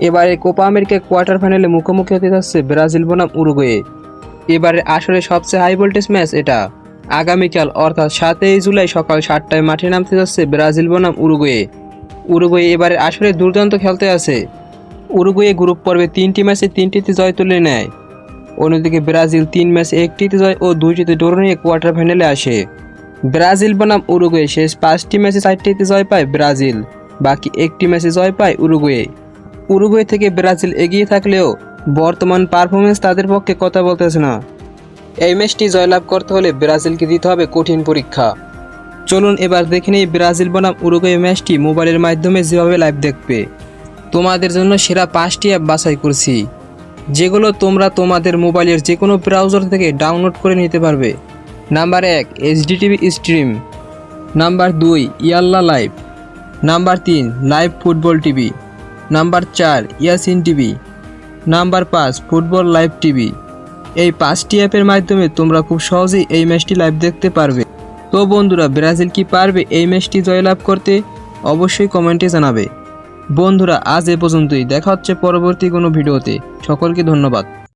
এবারে Copa America quarter ফাইনালে মুখোমুখি হতে যাচ্ছে ব্রাজিল বনাম উরুগুয়ে। এবারে আসলে সবচেয়ে হাই ভোল্টেজ ম্যাচ এটা। আগামীকাল অর্থাৎ সাতই জুলাই সকাল সাতটায় মাঠে নামতে যাচ্ছে ব্রাজিল বনাম উরুগুয়ে। উরুগুয়ে এবারে আসলে দুর্দান্ত খেলতে আছে। উরুগুয়ে গ্রুপ পর্বে তিনটি ম্যাচে তিনটিতে জয় তুলে নেয়। অন্যদিকে ব্রাজিল তিন ম্যাচে একটিতে জয় ও দুইটিতে ড্র নিয়ে কোয়ার্টার ফাইনালে আসে। ব্রাজিল বনাম উরুগুয়ে শেষ পাঁচটি ম্যাচে চারটিতে জয় পায় ব্রাজিল। বাকি একটি ম্যাচে জয় পায় উরুগুয়ে। উরুগুয়ে থেকে ব্রাজিল এগিয়ে থাকলেও বর্তমান পারফরমেন্স তাদের পক্ষে কথা বলতেছে না। এই ম্যাচটি জয়লাভ করতে হলে ব্রাজিলকে দিতে হবে কঠিন পরীক্ষা। চলুন এবার দেখে নেই ব্রাজিল বনাম উরুগুয়ে ম্যাচটি মোবাইলের মাধ্যমে যেভাবে লাইভ দেখবে। তোমাদের জন্য সেরা পাঁচটি অ্যাপ বাছাই করছি। যেগুলো তোমরা তোমাদের মোবাইলের যে কোনো ব্রাউজার থেকে ডাউনলোড করে নিতে পারবে। নাম্বার এক এইচডিটিভি স্ট্রিম নাম্বার দুই, ইয়াল্লা লাইভ নাম্বার তিন লাইভ ফুটবল টিভি নাম্বার চার, ইয়াসিন টিভি। নাম্বার পাঁচ, ফুটবল লাইভ টিভি। এই পাঁচটি অ্যাপের মাধ্যমে তোমরা খুব সহজেই এই ম্যাচটি লাইভ দেখতে পারবে। তো বন্ধুরা, ব্রাজিল কি পারবে এই ম্যাচটি জয়লাভ করতে? অবশ্যই কমেন্টে জানাবে। বন্ধুরা, আজ এ পর্যন্তই। দেখা হচ্ছে পরবর্তী কোনো ভিডিওতে। সকলকে ধন্যবাদ।